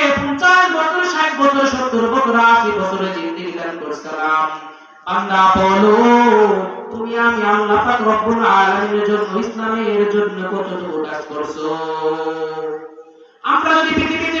পঞ্চাশ বছর, ষাট বছর, সত্তর বছর, আশি বছরে জিন্দিগি দান করছিলাম। বান্দা, বলো, তুমি আমি আল্লাহ পাক রব্বুল আলামিনের জন্য, ইসলামের জন্য কতটুকু কাজ করছ? আমরা যদি পৃথিবীতে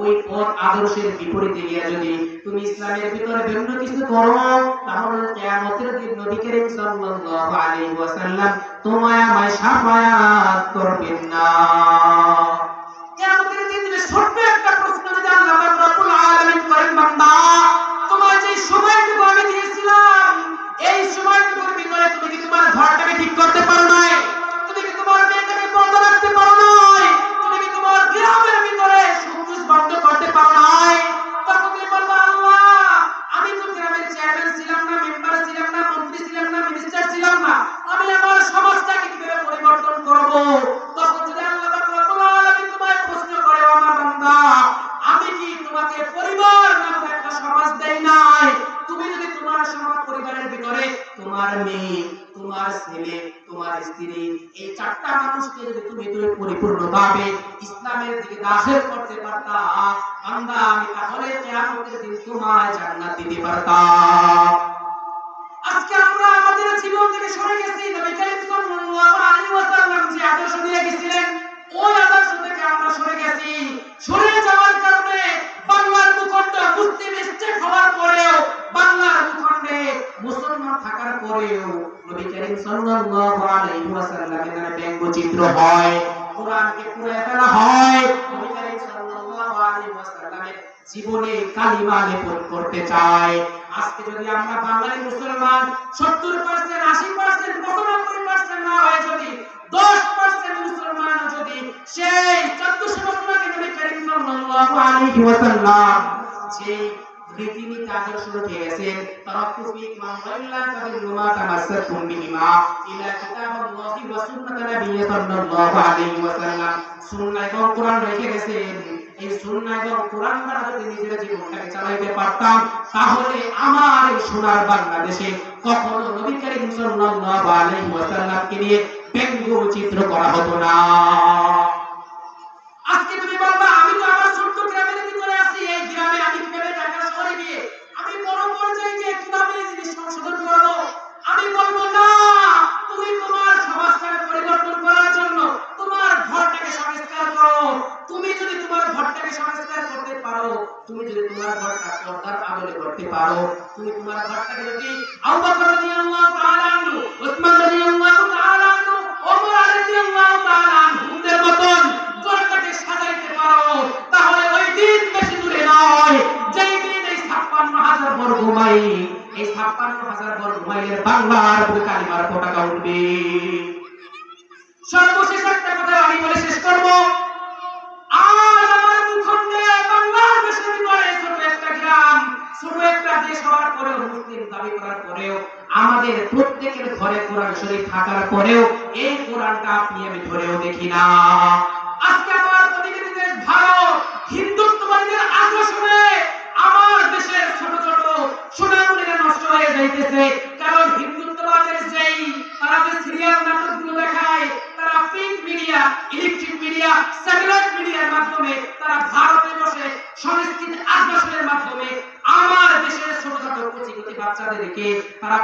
ওই পথ আদর্শের বিপরীতে গিয়ে যদি তুমি ইসলামের ভিতরে ভিন্ন কিছু করো, তাহলে কিয়ামতের দিন নবী করিম সাল্লাল্লাহু আলাইহি ওয়াসাল্লাম তোমায় আমায় শাফায়াত করবেন না। কিয়ামতের দিন ছোট্ট একটা প্রশ্ন যদি আল্লাহ রাব্বুল আলামিন করেন, বান্দা সমাজটাকে কীভাবে পরিবর্তন করব? তখন যদি আল্লাহ আলামিন তোমায় প্রশ্ন করে আমার বান্দা, আমি কি তোমাকে পরিবার নামক একটা সমাজ দেই নাই? তুমি যদি তোমার সমাজ পরিবারের ভিতরে তোমার মেয়ে, তোমার ছেলে, তোমার স্ত্রী, এই চারটা মানুষকে যদি তুমি তুমি পরিপূর্ণভাবে ইসলামের দিকে দাখিল করতে পারতা, বান্দা, আমি তাহলে কিয়ামতের দিন তোমায় জান্নাত দিতে পারতাম আজকে আমরা আমাদের জীবন থেকে সরে গেছি নবী করিম সাল্লাল্লাহু আলাইহি ওয়াসাল্লাম যে আদর্শ দিয়ে গেছিলেন ওই আদর্শ থেকে আমরা সরে গেছি সরে যাওয়ার কারণে বাংলার ভূখণ্ড মুসলিম স্টেট হওয়ার পরেও বাংলার ভূখণ্ডে পরেও নবী করিম সাল্লাল্লাহু আলাইহি ওয়াসাল্লামের নামে ব্যঙ্গচিত্র হয়, কোরআনকে পুড়ে ফেলা হয়, নবী করিম সাল্লাল্লাহু আলাইহি ওয়াসাল্লামের জীবনে কালিমা লেপন করতে চায়। আজকে যদি আমরা বাঙালি মুসলমান, সত্তর পার্সেন্ট আশি পার্সেন্ট পঁচানব্বই পার্সেন্ট না হয় যদি, দশ পার্সেন্ট মুসলমান যদি, সেই চোদ্দশো বছর আগে নবী করিম সাল্লাল্লাহু আলাইহি ওয়াসাল্লাম যে রীতিনীতি আদর্শ রেখে গেছেন তারাক্তু ফীকুম ওয়াইল্লা তাদিল্লু মা তামাসসাকুম বিহিমা ইলা কিতাবাল্লাহি ওয়া সুন্নাত নাবিয়্যি সাল্লাল্লাহু আলাইহি ওয়াসাল্লাম। সুন্নাহ এবং কোরআন রেখে গেছেন? এই সুন্নাহ এবং কোরআন দ্বারা যদি নিজের জীবনটাকে চালাইতে পারতাম, তাহলে আমার এই সোনার বাংলাদেশে কখনো নবী করিম সাল্লাল্লাহু আলাইহি ওয়াসাল্লামকে নিয়ে ব্যঙ্গ চিত্র করা হতো না। আজকে তুমি বলবা, আমি তো আমার ছোট্ট গ্রামের ভিতরে আছি এই গ্রামে আমি কীভাবে ঢাকা শহরে গিয়ে আমি বড় পর্যায়ে গিয়ে কীভাবে এই জিনিস সংশোধন করব আমি বলব না তুমি তোমার সমাজটাকে পরিবর্তন করার জন্য তোমার ঘরটাকে সংস্কার করো তুমি যদি তোমার ঘরটাকে সংস্কার করতে পারো তুমি যদি তোমার ঘরটা পর্দার আদলে করতে পারো তুমি তোমার ঘরটাকে যদি আবু বকর রাদিয়াল্লাহু তাআলা আনহু, উসমান রাদিয়াল্লাহু তাআলা আনহু, ওমর রাদিয়াল্লাহু তাআলা আনহুদের মতন ঘরটাকে সাজাইতে পারো, তাহলে ওই দিন বেশি দূরে নয়। যেই দিন এই ছাপ্পান্ন হাজার বর্গ মাইল, এই ছাপ্পান্ন হাজার বর্গ মাইলের বাংলার বুকে কালিমার পতাকা উঠবে। সর্বশেষ একটা কথা আমি বলে শেষ করব আজ আমার ভূখণ্ডে বাংলাদেশের ভিতরে ছোট একটা গ্রাম ছোট একটা দেশ হওয়ার পরেও মুসলিম দাবি করার পরেও, আমাদের প্রত্যেকের ঘরে কোরআন শরীফ থাকার পরেও এই কোরআনটা আপনি আমি ধরেও দেখি না। আজকে আমার প্রতিবেশী দেশ ভারত, হিন্দুত্ববাদীদের আগ্রাসনে বাচ্চাদেরকে তারা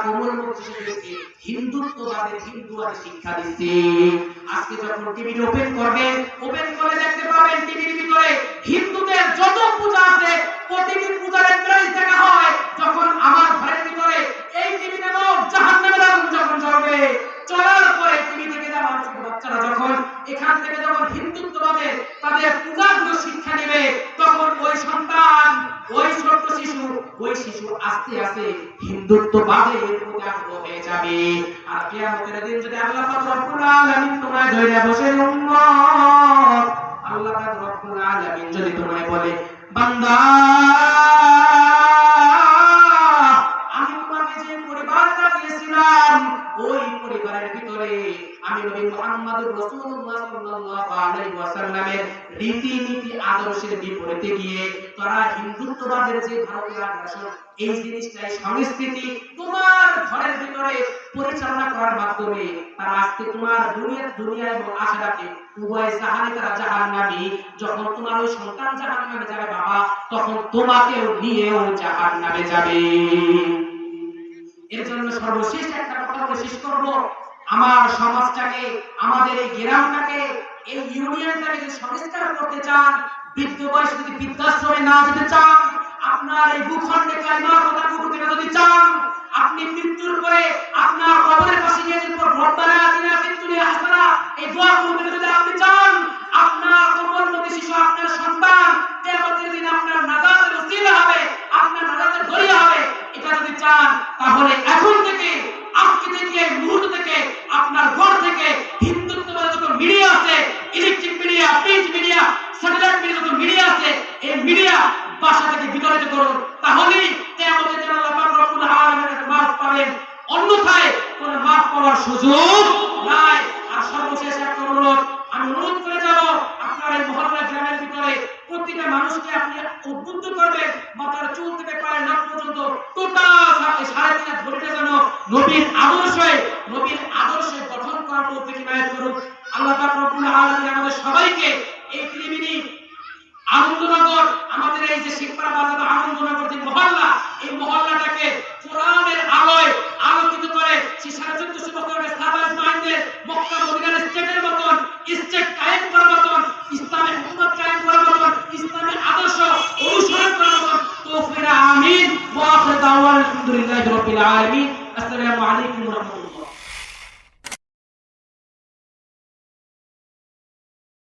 হিন্দুয়াদের শিক্ষা দিচ্ছে। আজকে ওপেন করবেন ওপেন করে দেখতে পাবেন হিন্দুদের যত পূজা আছে প্রতিদিন পূজার প্রাইস দেখা হয় যখন আমার ঘরের ভিতরে এই টিভি দেব জাহান্নামের আগুন যখন জ্বলবে চলার পরে টিভি থেকে আমার ছোট বাচ্চারা যখন এখান থেকে যখন হিন্দুত্ববাদের তাদের পূজাগুলো শিক্ষা নেবে তখন ওই সন্তান ওই ছোট্ট শিশু ওই শিশু আস্তে আস্তে হিন্দুত্ববাদের আগ্রহ হয়ে যাবে। আর কিয়ামতের দিন যদি আল্লাহ পাক রব্বুল আলামিন তোমায় ধরে বসে উম্মত, আল্লাহ পাক রব্বুল আলামিন যদি তোমায় বলে, বান্দা তোরা হিন্দুত্ববাদের যে ভারতীয় আগ্রাসন, এই জিনিসটাই সংস্কৃতি তোমার ঘরের ভিতরে পরিচালনা করার মাধ্যমে তারা আজকে তোমার দুনিয়া দুনিয়া এবং আখিরাতে উভয় জাহানে তারা জাহান্নামী। যখন তোমার ওই সন্তান জাহান্নামে যাবে বাবা, তখন তোমাকেও নিয়েও জাহান্নামে যাবে। এর জন্য সর্বশেষ একটা কথা বলে শেষ করব। আমার সমাজটাকে, আমাদের এই গ্রামটাকে, এই ইউনিয়নটাকে যদি সংস্কার করতে চান আপনার এই ভূখণ্ডে আপনি মৃত্যুর পরে আপনার কবরের পাশে গিয়ে যদি রব্বানা আতিনা ফিদ দুনিয়া হাসানা, এই দোয়া করতে যদি আপনি চান, আপনার কবরমতি শিশু, আপনার সন্তান, কিয়ামতের দিন আপনার নাজাতের হবে, আপনার নাজাতের হবে। এটা যদি চান, তাহলে এখন থেকে আজকে থেকে এই মুহূর্ত থেকে আপনার ঘর থেকে হিন্দুত্ববাদ যত মিডিয়া আছে electric media print media satellite media যত মিডিয়া আছে এই মিডিয়া বাসা থেকে বিতাড়িত করুন। তাহলেই কিয়ামতের দিন আল্লাহ রব্বুল আলামিনের মাফ পাবেন। অন্যথায় কোনো মাফ পাওয়ার সুযোগ নাই। আর সর্বশেষ একটা অনুরোধ, আমি অনুরোধ করে যাব, আপনার এই মহল্লা গ্রামের ভিতরে প্রতিটা মানুষকে আপনি উদ্বুদ্ধ করবেন, মাথার চুল থেকে পায়ের নাক পর্যন্ত, টোটাল সাড়ে তিন হাত যেন নবীর আদর্শে